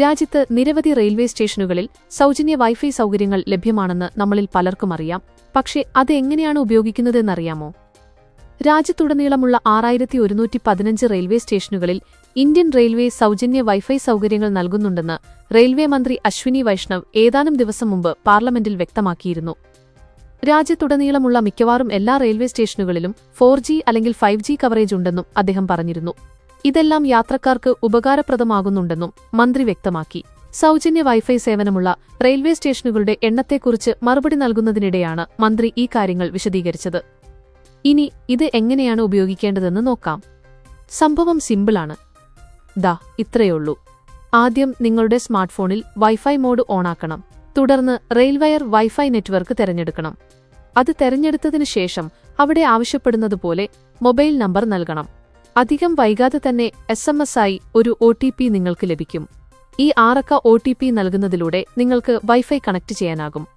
രാജ്യത്ത് നിരവധി റെയിൽവേ സ്റ്റേഷനുകളിൽ സൗജന്യ വൈഫൈ സൗകര്യങ്ങൾ ലഭ്യമാണെന്ന് നമ്മളിൽ പലർക്കും അറിയാം. പക്ഷേ അത് എങ്ങനെയാണ് ഉപയോഗിക്കുന്നതെന്നറിയാമോ? രാജ്യത്തുടനീളമുള്ള ആറായിരത്തി ഒരുന്നൂറ്റി പതിനഞ്ച് റെയിൽവേ സ്റ്റേഷനുകളിൽ ഇന്ത്യൻ റെയിൽവേ സൗജന്യ വൈഫൈ സൗകര്യങ്ങൾ നൽകുന്നുണ്ടെന്ന് റെയിൽവേ മന്ത്രി അശ്വിനി വൈഷ്ണവ് ഏതാനും ദിവസം മുമ്പ് പാർലമെന്റിൽ വ്യക്തമാക്കിയിരുന്നു. രാജ്യത്തുടനീളമുള്ള മിക്കവാറും എല്ലാ റെയിൽവേ സ്റ്റേഷനുകളിലും ഫോർ അല്ലെങ്കിൽ ഫൈവ് കവറേജ് ഉണ്ടെന്നും അദ്ദേഹം പറഞ്ഞിരുന്നു. ഇതെല്ലാം യാത്രക്കാർക്ക് ഉപകാരപ്രദമാകുന്നുണ്ടെന്നും മന്ത്രി വ്യക്തമാക്കി. സൗജന്യ വൈഫൈ സേവനമുള്ള റെയിൽവേ സ്റ്റേഷനുകളുടെ എണ്ണത്തെക്കുറിച്ച് മറുപടി നൽകുന്നതിനിടെയാണ് മന്ത്രി ഈ കാര്യങ്ങൾ വിശദീകരിച്ചത്. ഇനി ഇത് എങ്ങനെയാണ് ഉപയോഗിക്കേണ്ടതെന്ന് നോക്കാം. സംഭവം സിമ്പിളാണ്. ദാ ഇത്രയുള്ളൂ ആദ്യം നിങ്ങളുടെ സ്മാർട്ട് ഫോണിൽ വൈഫൈ മോഡ് ഓണാക്കണം. തുടർന്ന് റെയിൽവയർ വൈഫൈ നെറ്റ്വർക്ക് തിരഞ്ഞെടുക്കണം. അത് തെരഞ്ഞെടുത്തതിനു ശേഷം അവിടെ ആവശ്യപ്പെടുന്നതുപോലെ മൊബൈൽ നമ്പർ നൽകണം. അധികം വൈകാതെ തന്നെ എസ് എം എസ് ആയി ഒരു ഒ ടി പി നിങ്ങൾക്ക് ലഭിക്കും. ഈ ആറക്ക ഒ ടി പി നൽകുന്നതിലൂടെ നിങ്ങൾക്ക് വൈഫൈ കണക്ട് ചെയ്യാനാകും.